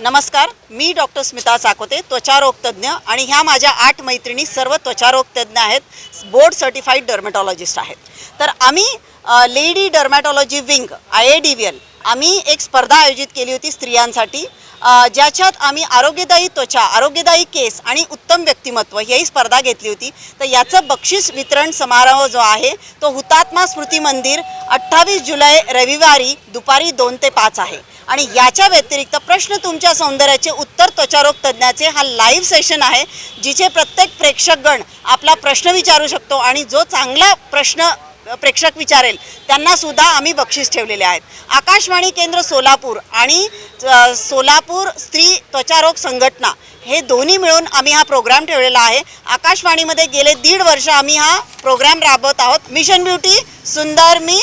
नमस्कार मी डॉक्टर स्मिता चाकोते त्वचारोग तज्ज्ञ आणि ह्या माझ्या आठ मैत्रिणी सर्व त्वचारोग तज्ज्ञ आहेत बोर्ड सर्टिफाईड डर्मॅटॉलॉजिस्ट आहेत. तर आम्ही lady dermatology wing I A D V L आम्ही एक स्पर्धा आयोजित केली होती स्त्रियांसाठी. ज्याच्यात आम्ही आरोग्यदायी त्वचा आरोग्यदायी केस आणि उत्तम व्यक्तिमत्व ही स्पर्धा घेतली होती. तर याचं बक्षीस वितरण समारोह जो आहे तो हुतात्मा स्मृती मंदिर अठ्ठावीस जुलै रविवारी दुपारी दोन ते पाच आहे. आणि याच्या व्यतिरिक्त प्रश्न तुमच्या सौंदर्याचे उत्तर त्वचारोग तज्ज्ञाचे हा लाईव्ह सेशन आहे जिचे प्रत्येक प्रेक्षकगण आपला प्रश्न विचारू शकतो आणि जो चांगला प्रश्न प्रेक्षक विचारेल त्यांना सुद्धा आम्ही बक्षीस ठेवलेले आहेत. आकाशवाणी केंद्र सोलापूर आणि सोलापूर स्त्री त्वचारोग संघटना हे दोन्ही मिळून आम्ही हा प्रोग्राम ठेवलेला आहे. आकाशवाणीमध्ये गेले दीड वर्ष आम्ही हा प्रोग्राम राबवत आहोत. मिशन ब्युटी सुंदर मी